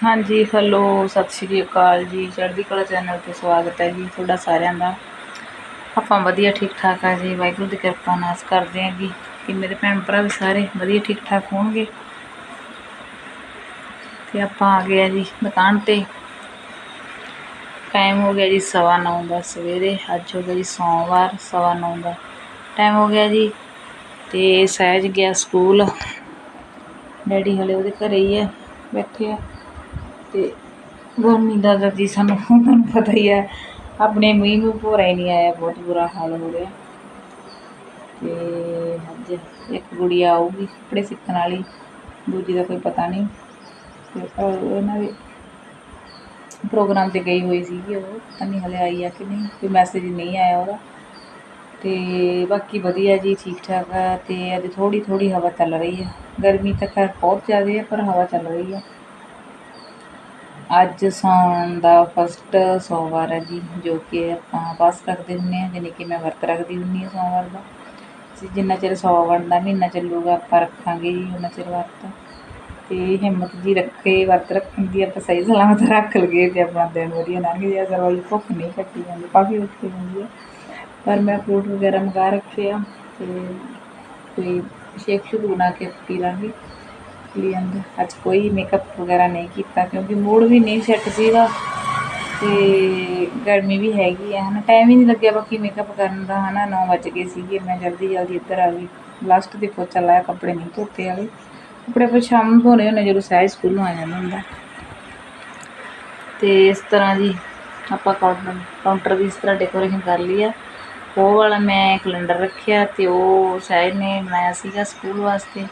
ਹਾਂਜੀ ਹੈਲੋ ਸਤਿ ਸ਼੍ਰੀ ਅਕਾਲ ਜੀ। ਚੜ੍ਹਦੀ ਕਲਾ ਚੈਨਲ ਤੇ ਸਵਾਗਤ ਹੈ ਜੀ ਤੁਹਾਡਾ ਸਾਰਿਆਂ ਦਾ। ਆਪਾਂ ਵਧੀਆ ਠੀਕ ਠਾਕ ਆ ਜੀ, ਵਾਹਿਗੁਰੂ ਦੀ ਕਿਰਪਾ ਨਾਲ ਆਸ ਕਰਦੇ ਹਾਂ ਜੀ। ਕਿ ਮੇਰੇ ਭੈਣ ਭਰਾ ਵੀ ਸਾਰੇ ਵਧੀਆ ਠੀਕ ਠਾਕ ਹੋਣਗੇ। ਤੇ ਆਪਾਂ ਆ ਗਏ ਆ ਜੀ ਦੁਕਾਨ ਤੇ। ਟਾਈਮ ਹੋ ਗਿਆ ਜੀ ਸਵਾ ਨੌ ਦਾ ਸਵੇਰੇ, ਅੱਜ ਹੋ ਗਿਆ ਜੀ ਸੋਮਵਾਰ, ਸਵਾ ਨੌ ਦਾ। ਟਾਈਮ ਹੋ ਗਿਆ ਜੀ ਤੇ ਸਹਿਜ ਗਿਆ ਸਕੂਲ। ਡੈਡੀ ਹਲੇ ਉਹਦੇ ਘਰੇ ਹੀ ਹੈ ਬੈਠੇ ਆ। ਤੇ ਗਰਮੀ ਦਾ ਤਾਂ ਜੀ ਸਾਨੂੰ ਤੁਹਾਨੂੰ ਪਤਾ ਹੀ ਹੈ, ਆਪਣੇ ਮੀਂਹ ਨੂੰ ਭੋਰਾ ਹੀ ਨਹੀਂ ਆਇਆ, ਬਹੁਤ ਬੁਰਾ ਹਾਲ ਹੋ ਰਿਹਾ। ਤੇ ਅੱਜ ਇੱਕ ਗੁੜੀ ਆਊਗੀ ਕੱਪੜੇ ਸਿੱਖਣ ਵਾਲੀ, ਦੂਜੀ ਦਾ ਕੋਈ ਪਤਾ ਨਹੀਂ। ਤੇ ਉਹਨਾਂ ਦੇ ਪ੍ਰੋਗਰਾਮ ਤੇ ਗਈ ਹੋਈ ਸੀਗੀ ਉਹ, ਪਤਾ ਨਹੀਂ ਹਲੇ ਆਈ ਆ ਕਿ ਨਹੀਂ, ਕੋਈ ਮੈਸੇਜ ਨਹੀਂ ਆਇਆ ਉਹਦਾ। ਤੇ ਬਾਕੀ ਵਧੀਆ ਜੀ ਠੀਕ ਠਾਕ ਆ, ਤੇ ਅੱਜ ਥੋੜੀ ਥੋੜੀ ਹਵਾ ਚੱਲ ਰਹੀ ਹੈ ਗਰਮੀ ਤਾਂ ਖੈਰ ਬਹੁਤ ਜ਼ਿਆਦਾ ਹੈ ਪਰ ਹਵਾ ਚੱਲ ਰਹੀ ਹੈ ਅੱਜ ਸਾਉਣ ਦਾ ਫਸਟ ਸੋਮਵਾਰ ਹੈ ਜੀ, ਜੋ ਕਿ ਆਪਾਂ ਪਾਸ ਰੱਖਦੇ ਹੁੰਦੇ ਹਾਂ, ਜਾਣੀ ਕਿ ਮੈਂ ਵਰਤ ਰੱਖਦੀ ਹੁੰਦੀ ਹਾਂ ਸੋਮਵਾਰ ਦਾ। ਅਸੀਂ ਜਿੰਨਾ ਚਿਰ ਸੋਮਵਾਰ ਦਾ ਮਹੀਨਾ ਚੱਲੂਗਾ, ਆਪਾਂ ਰੱਖਾਂਗੇ ਜੀ ਉਹਨਾਂ ਚਿਰ ਵਰਤ। ਤੇ ਹਿੰਮਤ ਜੀ ਰੱਖੇ, ਵਰਤ ਰੱਖਣ ਦੀ ਆਪਾਂ ਸਹੀ ਸਲਾਮਤ ਰੱਖ ਲਈਏ ਤੇ ਆਪਣਾ ਦਿਨ ਵਧੀਆ ਲੰਘ ਜਾਏ। ਅਦਰਵਾਈਜ਼ ਭੁੱਖ ਨਹੀਂ ਕੱਟੀ ਜਾਂਦੀ, ਕਾਫੀ ਔਖੀ ਹੁੰਦੀ ਹੈ। ਪਰ ਮੈਂ ਫਰੂਟ ਵਗੈਰਾ ਮੰਗਾ ਰੱਖੇ ਆ ਤੇ ਕੋਈ ਸ਼ੇਕ ਸ਼ੂਕ ਬਣਾ ਕੇ ਪੀ ਲਾਂਗੀ। ਲਈ ਜਾਂਦਾ ਅੱਜ ਕੋਈ ਮੇਕਅਪ ਵਗੈਰਾ ਨਹੀਂ ਕੀਤਾ ਕਿਉਂਕਿ ਮੂਡ ਵੀ ਨਹੀਂ ਸੈੱਟ ਸੀਗਾ ਤੇ ਗਰਮੀ ਵੀ ਹੈਗੀ ਆ, ਹਨਾ। ਟਾਈਮ ਹੀ ਨਹੀਂ ਲੱਗਿਆ ਬਾਕੀ ਮੇਕਅਪ ਕਰਨ ਦਾ, ਹਨਾ। 9 ਵਜ ਗਏ ਸੀਗੇ, ਮੈਂ ਜਲਦੀ ਜਲਦੀ ਇੱਧਰ ਆ ਗਈ। ਲਾਸਟ ਦੇ ਪੋਚਾ ਲਾਇਆ ਕੱਪੜੇ ਨਹੀਂ ਧੋਤੇ ਵਾਲੇ। ਕੱਪੜੇ ਆਪਾਂ ਸ਼ਾਮ ਨੂੰ ਧੋਣੇ ਹੁੰਦੇ ਜਦੋਂ ਸਹਿਜ ਸਕੂਲੋਂ ਆ ਜਾਂਦਾ ਹੁੰਦਾ। ਤੇ ਇਸ ਤਰ੍ਹਾਂ ਜੀ ਆਪਾਂ ਕਾਊਂਟਰ ਕਾਊਂਟਰ ਦੀ ਇਸ ਤਰ੍ਹਾਂ ਡੈਕੋਰੇਸ਼ਨ ਕਰ ਲਈ ਆ। ਉਹ ਵਾਲਾ ਮੈਂ ਕੈਲੰਡਰ ਰੱਖਿਆ ਤੇ ਉਹ ਸਹਿਜ ਨੇ ਬਣਾਇਆ ਸੀਗਾ ਸਕੂਲ ਵਾਸਤੇ।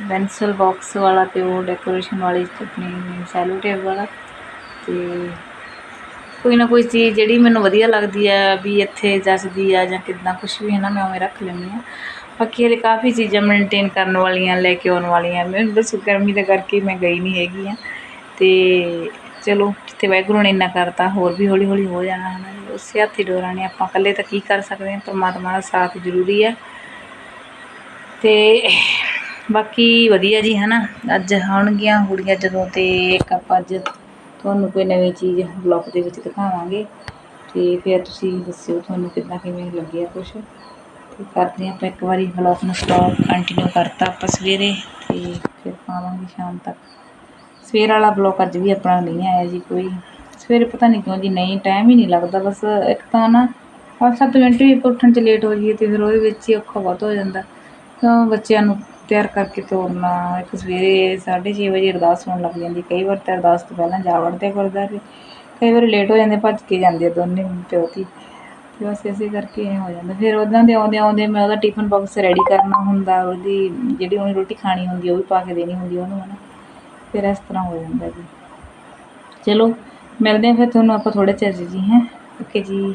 ਪੈਨਸਲ ਬਾਕਸ ਵਾਲਾ ਤੇ ਉਹ ਡੈਕੋਰੇਸ਼ਨ ਵਾਲੀ ਆਪਣੀ ਸੈਲੋ ਟੇਪ ਵਾਲਾ ਤੇ ਕੋਈ ਨਾ ਕੋਈ ਚੀਜ਼ ਜਿਹੜੀ ਮੈਨੂੰ ਵਧੀਆ ਲੱਗਦੀ ਆ ਵੀ ਇੱਥੇ ਜੱਸਦੀ ਆ ਜਾਂ ਕਿੱਦਾਂ ਕੁਝ ਵੀ ਹੈ ਨਾ, ਮੈਂ ਉਵੇਂ ਰੱਖ ਲੈਂਦੀ ਹਾਂ। ਬਾਕੀ ਹਲੇ ਕਾਫੀ ਚੀਜ਼ਾਂ ਮੇਨਟੇਨ ਕਰਨ ਵਾਲੀਆਂ, ਲੈ ਕੇ ਆਉਣ ਵਾਲੀਆਂ, ਮੈਂ ਬਸ ਗਰਮੀ ਦੇ ਕਰਕੇ ਮੈਂ ਗਈ ਨਹੀਂ ਹੈਗੀ ਆ। ਤੇ ਚਲੋ, ਜਿੱਥੇ ਵਾਹਿਗੁਰੂ ਨੇ ਇੰਨਾ ਕਰਤਾ, ਹੋਰ ਵੀ ਹੌਲੀ ਹੌਲੀ ਹੋ ਜਾਣਾ ਹੈ ਨਾ ਉਸੇ ਹੱਥੀ ਡੋਰਾਂ ਨੇ ਆਪਾਂ ਇਕੱਲੇ ਤਾਂ ਕੀ ਕਰ ਸਕਦੇ ਹਾਂ, ਪਰਮਾਤਮਾ ਦਾ ਸਾਥ ਜ਼ਰੂਰੀ ਹੈ ਤੇ ਬਾਕੀ ਵਧੀਆ ਜੀ ਹੈ ਨਾ ਅੱਜ ਆਉਣਗੀਆਂ ਕੁੜੀਆਂ ਜਦੋਂ ਤੇ ਇੱਕ ਆਪਾਂ ਅੱਜ ਤੁਹਾਨੂੰ ਕੋਈ ਨਵੀਂ ਚੀਜ਼ ਬਲੌਗ ਦੇ ਵਿੱਚ ਦਿਖਾਵਾਂਗੇ। ਤੇ ਫਿਰ ਤੁਸੀਂ ਦੱਸਿਓ ਤੁਹਾਨੂੰ ਕਿੱਦਾਂ ਕਿਵੇਂ ਲੱਗਿਆ ਕੁਛ। ਤੇ ਕਰਦੇ ਹਾਂ ਆਪਾਂ ਇੱਕ ਵਾਰੀ ਬਲੌਗ ਨੂੰ ਸਟਾਰਟ ਕੰਟੀਨਿਊ ਕਰਤਾ ਆਪਾਂ ਸਵੇਰੇ। ਤੇ ਫਿਰ ਪਾਵਾਂਗੇ ਸ਼ਾਮ ਤੱਕ। ਸਵੇਰ ਵਾਲਾ ਬਲੌਗ ਅੱਜ ਵੀ ਆਪਣਾ ਨਹੀਂ ਆਇਆ ਜੀ ਕੋਈ। ਸਵੇਰੇ ਪਤਾ ਨਹੀਂ ਕਿਉਂ ਜੀ, ਨਹੀਂ ਟਾਈਮ ਹੀ ਨਹੀਂ ਲੱਗਦਾ। ਬਸ ਇੱਕ ਤਾਂ ਨਾ ਪੰਜ ਸੱਤ ਮਿੰਟ ਵੀ ਆਪਾਂ ਉੱਠਣ 'ਚ ਲੇਟ ਹੋ ਜਾਈਏ ਤੇ ਫਿਰ ਉਹਦੇ ਵਿੱਚ ਹੀ ਔਖਾ ਬਹੁਤ ਹੋ ਜਾਂਦਾ। ਕਿਉਂ ਬੱਚਿਆਂ ਨੂੰ ਤਿਆਰ ਕਰਕੇ ਤੋਰਨਾ, ਇੱਕ ਸਵੇਰੇ 6:30 ਵਜੇ ਅਰਦਾਸ ਹੋਣ ਲੱਗ ਜਾਂਦੀ, ਕਈ ਵਾਰ ਤਾਂ ਅਰਦਾਸ ਤੋਂ ਪਹਿਲਾਂ ਜਾ ਵੜਦੇ ਗੁਰਦੁਆਰੇ ਕਈ ਵਾਰ ਲੇਟ ਹੋ ਜਾਂਦੇ, ਭੱਜ ਕੇ ਜਾਂਦੇ ਆ ਦੋਨੇ ਪਿਓ ਧੀ ਤੇ ਬਸ ਇਸੇ ਕਰਕੇ ਇਹ ਹੋ ਜਾਂਦਾ। ਫਿਰ ਉਹਨਾਂ ਦੇ ਆਉਂਦੇ ਆਉਂਦੇ ਮੈਂ ਉਹਦਾ ਟਿਫਨ ਬਾਕਸ ਰੈਡੀ ਕਰਨਾ ਹੁੰਦਾ, ਉਹਦੀ ਜਿਹੜੀ ਉਹਨੇ ਰੋਟੀ ਖਾਣੀ ਹੁੰਦੀ ਉਹ ਵੀ ਪਾ ਕੇ ਦੇਣੀ ਹੁੰਦੀ ਉਹਨੂੰ ਹੈ ਨਾ ਫਿਰ ਇਸ ਤਰ੍ਹਾਂ ਹੋ ਜਾਂਦਾ ਜੀ। ਚਲੋ, ਮਿਲਦੇ ਹਾਂ ਫਿਰ ਤੁਹਾਨੂੰ ਆਪਾਂ ਥੋੜੇ ਚਿਰ 'ਚ ਜੀ, ਹੈ? ਓਕੇ ਜੀ।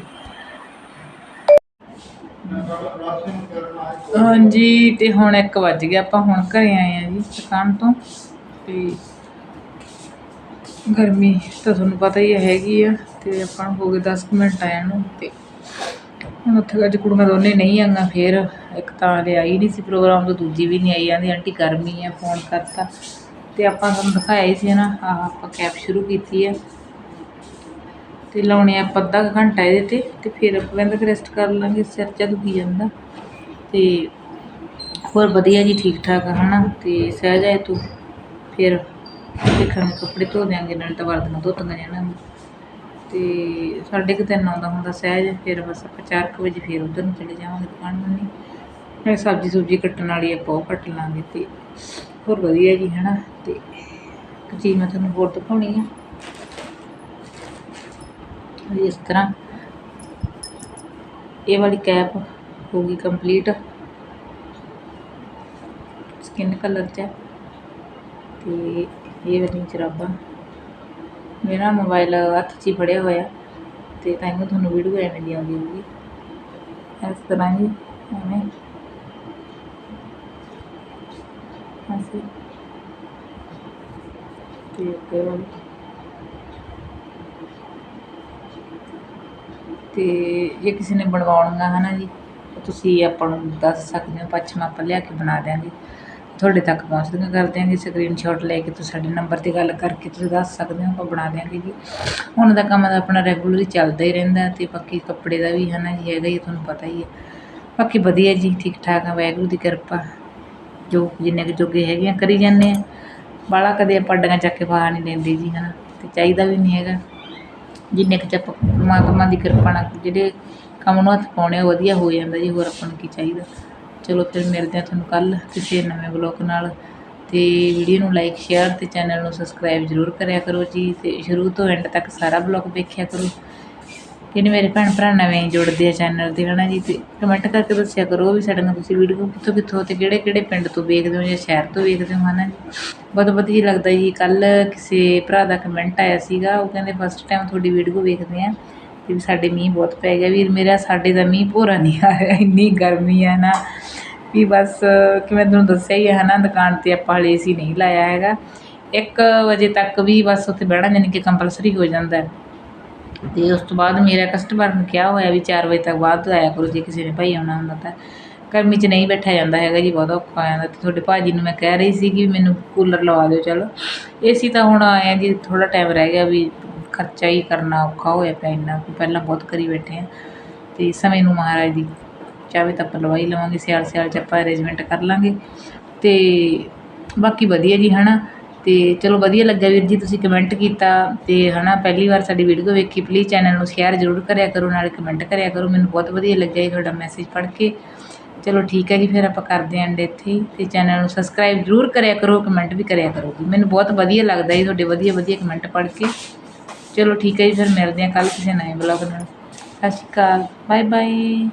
ਹਾਂਜੀ, ਤੇ ਹੁਣ 1 ਵੱਜ ਗਿਆ, ਆਪਾਂ ਹੁਣ ਘਰੇ ਆਏ ਆ ਜੀ ਦੁਕਾਨ ਤੋਂ। ਤੇ ਗਰਮੀ ਤਾਂ ਤੁਹਾਨੂੰ ਪਤਾ ਹੀ ਹੈਗੀ ਆ, ਤੇ ਆਪਾਂ ਨੂੰ ਹੋ ਗਏ 10 ਕੁ ਮਿੰਟ ਆਇਆ ਨੂੰ, ਤੇ ਹੁਣ ਉੱਥੇ ਅੱਜ ਕੁੜੀਆਂ ਦੋਨੇ ਨਹੀਂ ਆਈਆਂ, ਫੇਰ ਇੱਕ ਤਾਂ ਹਲੇ ਆਈ ਨਹੀਂ ਸੀ ਪ੍ਰੋਗਰਾਮ, ਤੋਂ ਦੂਜੀ ਵੀ ਨਹੀਂ ਆਈ ਆਂਦੀ ਆਂਟੀ, ਗਰਮੀ ਆ, ਫੋਨ ਕਰਤਾ। ਤੇ ਆਪਾਂ ਤੁਹਾਨੂੰ ਦਿਖਾਇਆ ਹੀ ਸੀ ਨਾ, ਆਹ ਆਪਾਂ ਕੈਬ ਸ਼ੁਰੂ ਕੀਤੀ ਹੈ ਤੇ ਲਾਉਣੇ ਆ ਆਪਾਂ ਅੱਧਾ ਕੁ ਘੰਟਾ ਇਹਦੇ ਤੇ ਤੇ ਫਿਰ ਆਪਾਂ ਕਹਿੰਦਾ ਕਿ ਰੈਸਟ ਕਰ ਲਾਂਗੇ, ਸਿਰ ਚ ਦੁਖੀ ਜਾਂਦਾ। ਤੇ ਹੋਰ ਵਧੀਆ ਜੀ ਠੀਕ ਠਾਕ ਆ, ਹਨਾ? ਤੇ ਸਹਿ ਜਾਏ ਤੂੰ। ਫਿਰ ਦੇਖਾਂਗੇ ਕੱਪੜੇ ਧੋ ਦਿਆਂਗੇ, ਨਾਲ ਤਾਂ ਵਰਦੀਆਂ ਧੋਤੀਆਂ ਜਾਣਾ ਤੇ ਸਾਢੇ ਕੁ ਤਿੰਨ ਆਉਂਦਾ ਹੁੰਦਾ ਸਹਿਜ, ਫਿਰ ਬਸ ਆਪਾਂ ਚਾਰ ਕੁ ਵਜੇ ਫਿਰ ਉਧਰ ਨੂੰ ਚਲੇ ਜਾਵਾਂਗੇ ਦੁਕਾਨ ਬੰਨੀ ਨਾਲੇ ਸਬਜ਼ੀ ਸੁਬਜ਼ੀ ਕੱਟਣ ਵਾਲੀ ਆਪਾਂ ਉਹ ਕੱਟ ਲਾਂਗੇ ਤੇ ਹੋਰ ਵਧੀਆ ਜੀ, ਹਨਾ? ਤੇ ਇੱਕ ਚੀਜ਼ ਮੈਂ ਤੁਹਾਨੂੰ ਹੋਰ ਦਿਖਾਉਣੀ ਆ। ਇਸ ਤਰ੍ਹਾਂ ਇਹ ਵਾਲੀ ਕੈਪ ਹੋ ਗਈ ਕੰਪਲੀਟ। ਸਕਿਨ ਕਲਰ ਚ ਹੈ। ਤੇ ਇਹ ਵਾਲੀ ਜਰਾਬਾਂ। ਮੇਰਾ ਮੋਬਾਈਲ ਹੱਥ 'ਚ ਹੀ ਫੜਿਆ ਹੋਇਆ। ਤੇ ਤਾਂ ਹੀ ਤੁਹਾਨੂੰ ਵੀਡੀਓ ਐਵੇਂ ਦੀ ਆਉਂਦੀ ਹੋਊਗੀ। ਇਸ ਤਰ੍ਹਾਂ ਜੀ ਐਵੇਂ। ਅਸੀਂ ਤੇ ਅੱਗੇ ਵਾਲੀ। ਅਤੇ ਜੇ ਕਿਸੇ ਨੇ ਬਣਵਾਉਣੀਆਂ ਨਾ ਜੀ ਤੁਸੀਂ ਆਪਾਂ ਨੂੰ ਦੱਸ ਸਕਦੇ ਹੋ ਪੱਛਮ ਆਪਾਂ ਲਿਆ ਕੇ ਬਣਾ ਦਿਆਂਗੇ। ਤੁਹਾਡੇ ਤੱਕ ਪਹੁੰਚਦੀਆਂ ਕਰ ਦਿਆਂਗੇ ਸਕਰੀਨਸ਼ਾਟ ਲੈ ਕੇ ਤੁਸੀਂ ਸਾਡੇ ਨੰਬਰ ਤੇ ਗੱਲ ਕਰਕੇ ਤੁਸੀਂ ਦੱਸ ਸਕਦੇ ਹੋ, ਆਪਾਂ ਬਣਾ ਦਿਆਂਗੇ ਜੀ। ਹੁਣ ਦਾ ਕੰਮ ਤਾਂ ਆਪਣਾ ਰੈਗੂਲਰ ਹੀ ਚੱਲਦਾ ਹੀ ਰਹਿੰਦਾ ਅਤੇ ਬਾਕੀ ਕੱਪੜੇ ਦਾ ਵੀ ਹੈ ਨਾ ਜੀ ਹੈਗਾ ਹੀ ਤੁਹਾਨੂੰ ਪਤਾ ਹੀ ਹੈ। ਬਾਕੀ ਵਧੀਆ ਜੀ ਠੀਕ ਠਾਕ ਆ, ਵਾਹਿਗੁਰੂ ਦੀ ਕਿਰਪਾ। ਜੋ ਜਿੰਨੇ ਕੁ ਜੋਗੇ ਹੈਗੇ ਆ, ਕਰੀ ਜਾਂਦੇ ਆ। ਬਾਹਲਾ ਕਦੇ ਆਪਾਂ ਅੱਡੀਆਂ ਚੱਕ ਕੇ ਪਾ ਨਹੀਂ ਲੈਂਦੇ ਜੀ ਹੈ ਨਾ ਤੇ ਚਾਹੀਦਾ ਵੀ ਨਹੀਂ ਹੈਗਾ। ਜਿੰਨੇ ਕੁ 'ਚ ਆਪਾਂ ਪਰਮਾਤਮਾ ਦੀ ਕਿਰਪਾ ਨਾਲ ਜਿਹੜੇ ਕੰਮ ਨੂੰ ਹੱਥ ਪਾਉਣੇ ਉਹ ਵਧੀਆ ਹੋ ਜਾਂਦਾ ਜੀ, ਹੋਰ ਆਪਾਂ ਨੂੰ ਕੀ ਚਾਹੀਦਾ। ਚਲੋ ਫਿਰ ਮਿਲਦੇ ਆ ਤੁਹਾਨੂੰ ਕੱਲ ਕਿਸੇ ਨਵੇਂ ਬਲੌਗ ਨਾਲ। ਤੇ ਵੀਡੀਓ ਨੂੰ ਲਾਈਕ ਸ਼ੇਅਰ ਤੇ ਚੈਨਲ ਨੂੰ ਸਬਸਕ੍ਰਾਈਬ ਜ਼ਰੂਰ ਕਰਿਆ ਕਰੋ ਜੀ। ਤੇ ਸ਼ੁਰੂ ਤੋਂ ਐਂਡ ਤੱਕ ਸਾਰਾ ਬਲੌਗ ਵੇਖਿਆ ਕਰੋ। ਜਿਹੜੇ ਮੇਰੇ ਭੈਣ ਭਰਾ ਨਵੇਂ ਜੁੜਦੇ ਆ ਚੈਨਲ ਤੇ ਹੈ ਨਾ ਜੀ? ਅਤੇ ਕਮੈਂਟ ਕਰਕੇ ਦੱਸਿਆ ਕਰੋ ਵੀ ਸਾਡੇ ਨਾਲ ਤੁਸੀਂ ਵੀਡੀਓ ਕਿੱਥੋਂ ਕਿੱਥੋਂ ਅਤੇ ਕਿਹੜੇ ਕਿਹੜੇ ਪਿੰਡ ਤੋਂ ਵੇਖਦੇ ਹੋ ਜਾਂ ਸ਼ਹਿਰ ਤੋਂ ਵੇਖਦੇ ਹੋ ਹੈ ਨਾ ਜੀ? ਬਹੁਤ ਵਧੀਆ ਲੱਗਦਾ ਜੀ। ਕੱਲ੍ਹ ਕਿਸੇ ਭਰਾ ਦਾ ਕਮੈਂਟ ਆਇਆ ਸੀਗਾ, ਉਹ ਕਹਿੰਦੇ ਫਸਟ ਟਾਈਮ ਤੁਹਾਡੀ ਵੀਡੀਓ ਵੇਖਦੇ ਆ ਅਤੇ ਸਾਡੇ ਮੀਂਹ ਬਹੁਤ ਪੈ ਗਿਆ। ਵੀਰ, ਮੇਰਾ ਸਾਡੇ ਦਾ ਮੀਂਹ ਭੋਰਾ ਨਹੀਂ ਆ ਰਿਹਾ, ਇੰਨੀ ਗਰਮੀ ਹੈ ਨਾ। ਵੀ ਬਸ ਕਿਵੇਂ ਤੁਹਾਨੂੰ ਦੱਸਿਆ ਹੀ ਹੈ ਨਾ ਦੁਕਾਨ ਤੇ ਆਪਾਂ ਹਲੇ ਏਸੀ ਨਹੀਂ ਲਾਇਆ ਹੈਗਾ। 1 ਵਜੇ ਤੱਕ ਵੀ ਬਸ ਉੱਥੇ ਬਹਿਣਾ ਯਾਨੀ ਕਿ ਕੰਪਲਸਰੀ ਹੋ ਜਾਂਦਾ। ਅਤੇ ਉਸ ਤੋਂ ਬਾਅਦ ਮੇਰਾ ਕਸਟਮਰ ਨੂੰ ਕਿਹਾ ਹੋਇਆ ਵੀ ਚਾਰ ਵਜੇ ਤੱਕ ਬਾਅਦ ਆਇਆ ਕਰੋ, ਜੇ ਕਿਸੇ ਨੇ ਭਾਈ ਆਉਣਾ ਹੁੰਦਾ ਤਾਂ। ਗਰਮੀ 'ਚ ਨਹੀਂ ਬੈਠਿਆ ਜਾਂਦਾ ਹੈਗਾ ਜੀ, ਬਹੁਤ ਔਖਾ ਆ ਜਾਂਦਾ। ਤੇ ਤੁਹਾਡੇ ਭਾਜੀ ਨੂੰ ਮੈਂ ਕਹਿ ਰਹੀ ਸੀ ਕਿ ਮੈਨੂੰ ਕੂਲਰ ਲਵਾ ਦਿਓ, ਚਲੋ। ਏ ਸੀ ਤਾਂ ਹੁਣ ਆਇਆ ਜੀ, ਥੋੜ੍ਹਾ ਟਾਈਮ ਰਹਿ ਗਿਆ ਵੀ ਖਰਚਾ ਹੀ ਕਰਨਾ ਔਖਾ ਹੋਇਆ ਪਿਆ ਇੰਨਾ ਕੁ, ਪਹਿਲਾਂ ਬਹੁਤ ਕਰੀ ਬੈਠੇ ਹਾਂ ਅਤੇ ਸਮੇਂ ਨੂੰ ਮਹਾਰਾਜ ਦੀ ਚਾਹਵੇ ਤਾਂ ਆਪਾਂ ਲਵਾ ਹੀ ਲਵਾਂਗੇ ਸਿਆਲ ਸਿਆਲ 'ਚ ਆਪਾਂ ਅਰੇਂਜਮੈਂਟ ਕਰ ਲਾਂਗੇ। ਅਤੇ ਬਾਕੀ ਵਧੀਆ ਜੀ ਹੈ ਨਾ ਅਤੇ ਚਲੋ ਵਧੀਆ ਲੱਗਿਆ ਵੀਰ ਜੀ, ਤੁਸੀਂ ਕਮੈਂਟ ਕੀਤਾ ਅਤੇ ਹੈ ਨਾ ਪਹਿਲੀ ਵਾਰ ਸਾਡੀ ਵੀਡੀਓ ਵੇਖੀ ਪਲੀਜ਼ ਚੈਨਲ ਨੂੰ ਸ਼ੇਅਰ ਜ਼ਰੂਰ ਕਰਿਆ ਕਰੋ, ਨਾਲੇ ਕਮੈਂਟ ਕਰਿਆ ਕਰੋ, ਮੈਨੂੰ ਬਹੁਤ ਵਧੀਆ ਲੱਗਿਆ ਜੀ ਤੁਹਾਡਾ ਮੈਸੇਜ ਪੜ੍ਹ ਕੇ। ਚਲੋ ਠੀਕ ਹੈ ਜੀ, ਫਿਰ ਆਪਾਂ ਕਰਦੇ ਹਾਂ ਐਂਡ ਇੱਥੇ ਅਤੇ ਚੈਨਲ ਨੂੰ ਸਬਸਕ੍ਰਾਈਬ ਜ਼ਰੂਰ ਕਰਿਆ ਕਰੋ ਕਮੈਂਟ ਵੀ ਕਰਿਆ ਕਰੋ ਜੀ। ਮੈਨੂੰ ਬਹੁਤ ਵਧੀਆ ਲੱਗਦਾ ਜੀ ਤੁਹਾਡੇ ਵਧੀਆ ਵਧੀਆ ਕਮੈਂਟ ਪੜ੍ਹ ਕੇ। ਚਲੋ ਠੀਕ ਹੈ ਜੀ, ਫਿਰ ਮਿਲਦੇ ਹਾਂ ਕੱਲ੍ਹ ਕਿਸੇ ਨਵੇਂ ਬਲੌਗ ਨਾਲ। ਸਤਿ ਸ਼੍ਰੀ ਅਕਾਲ ਬਾਏ ਬਾਏ